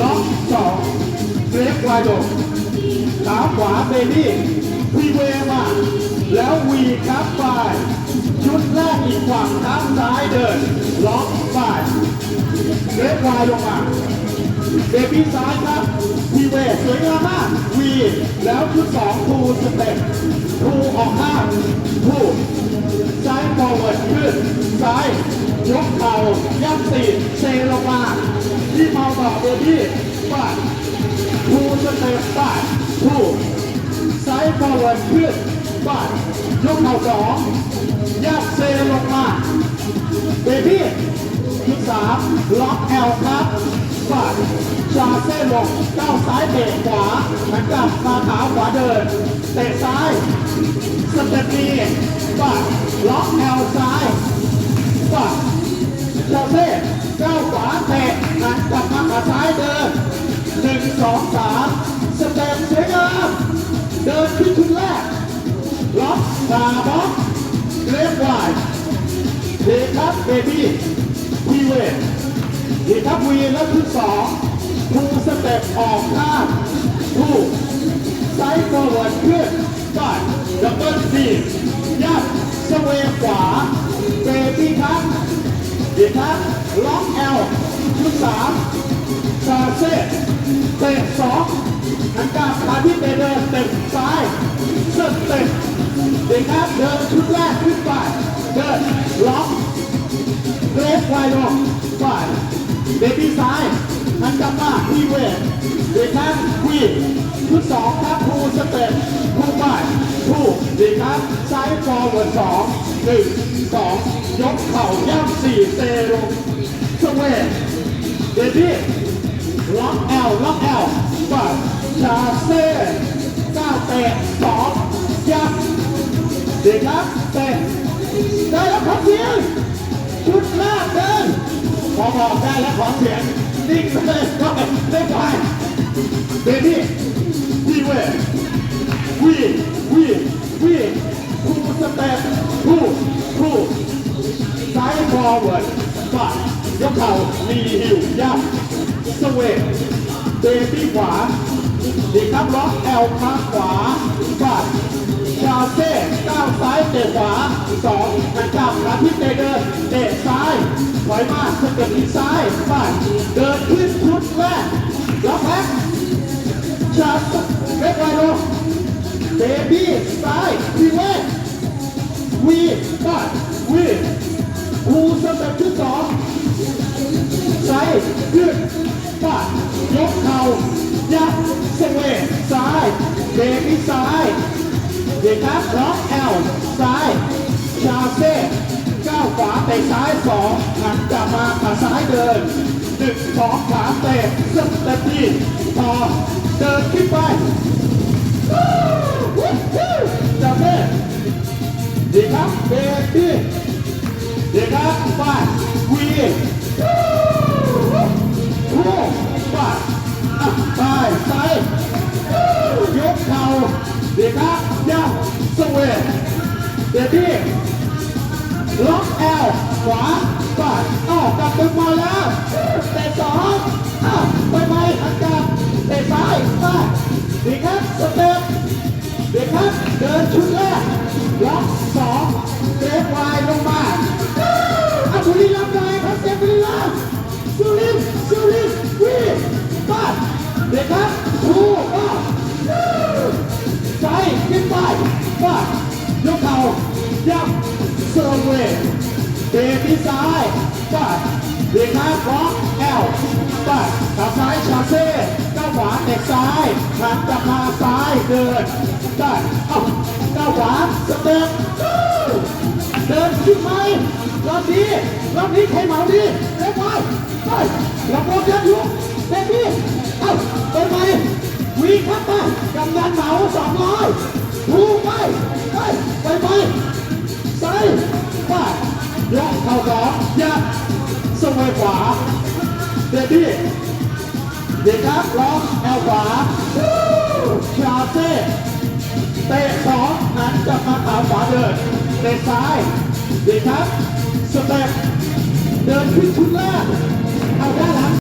ล็อกสองเกรฟวายโดขาขวาเบบี้พีเวมาแล้ววีครับไปชุดแรกอีกฝั่งเท้าซ้ายเดิน ล็อกไปเกรฟวายลงมาเบบี้ซ้ายครับพีเวสวยงามมากวีแล้วชุดสองทูสเต็ปทูออกข้างทูซ้ายฟอร์เวิร์ดขึ้นซ้ายยกเข่าย่ำตีเซลงมา ที่เมาต่อเบบี้ฟาดทูสเต็ปฟาดทูซ้ายฟอร์เวิร์ดขึ้นฟาดยกเข่าสองย่ำเซลงมาเบบี้ชุดสามล็อกแอลครับฟาดชาเส้นลงก้าวซ้ายเตะขวาแล้วกลับมาขาขวาเดินเตะซ้ายสเต็ปนี้ฟาดล็อกแอลซ้าย สองสามสเต็ปสวยงามเดินขึ้นชุดแรกล็อกขาบล็อกเล็บวายเดครับเบบี้วีเวทเดครับวีแล้วคือสองทูสเต็ปออกข้างทูไซด์ฟอร์เวิร์ดขึ้นบ้านดับเบิลดียัดสเวย์ขวาเบบี้ครับเดครับล็อกแอลชุดสาม ซาเซ่เตะสองหันกลับมาที่เตะเดินเตะซ้ายสเต็ปเดครับเดินชุดแรกขึ้นไปเดินล็อกเกรฟไวลงฝ่ายเบบี้ซ้ายหันกลับมาที่เวทเดชันควีชุดสองครับทูสเต็ปทูฝ่ายทูเดชันซ้ายฟอร์เวิร์ดสองหนึ่งสองยกเข่าย่ำสี่เซลงสเวทเบบี้ ล็อกแอลล็อกแอลฝ่าชาเซ่ก้าวเตะสองยับเดชันเตะได้แล้วครับเพียงชุดแรกเดินพอบอกได้แล้วขอเสียงนิ่งเลยก็ได้ไปเบบี้พี่เว้ยวีวีวีทูสเต็ปทูทูซ้ายฟอร์เวิร์ดฝ่ายกเข่ามีหิวย่ำส เวทเบบี้ขวาดีครับล็อกแอลข้างขวาฝ่ายชาเซ่ก้าวซ้ายเตะขวาสองนะครับขาที่เตะเดินเตะซ้ายถอยมาสเต็ปที่ซ้ายบ้านเดินขึ้นชุดแรกล็อกแบ็คชาเล็กไวโลเบบี้ซ้ายวีเวทวีบ้านวีคูสเต็ปที่สองซ้ขึ้น ขี้ซ้ายเด็กครับล็อกแอลซ้ายชาเซ่ก้าวขวาเตะซ้ายสองหันกลับมาขาซ้ายเดินหนึ่งสองขาเตะสเต็ปที่พอเดินขึ้นไปวู้วู้วู้ชาเซ่เด็กครับเบบี้เด็กครับไปวีวู้วู้ เด็กครับยับสเวทเด็กพี่ล็อกแอลขวาปัดอ้าวกลับไปมาแล้วเตะสองอ้าวไปไปหันกลับเตะซ้ายไปเด็กครับสเต็ปเด็กครับเดินชุดแรกล็อก ยับเซอร์เวย์เบรกที่ซ้ายฟาดเบรกข้างบล็อกแอลฟาดขาซ้ายชาเซ่ก้าวขวาเตะซ้ายหันกลับมาซ้ายเดินได้เอ้าก้าวขวาสเต็ปเดินขึ้นไหมรอบนี้รอบนี้ใครเหมาดีเร็วไปไประบบยัดยุกเต็มที่เอ้าไปไหมวีครับไปกำนันเหมาสองร้อยถูกไป เข้าสองยัดส่งไปขวาเดบี้เด็กครับล็อกแอลขวาชาเซ่เตะสองหันกลับมาขาขวาเดินเตะซ้ายเด็กครับสเต็ปเดินขึ้นชุดแรกเอาด้านหลัง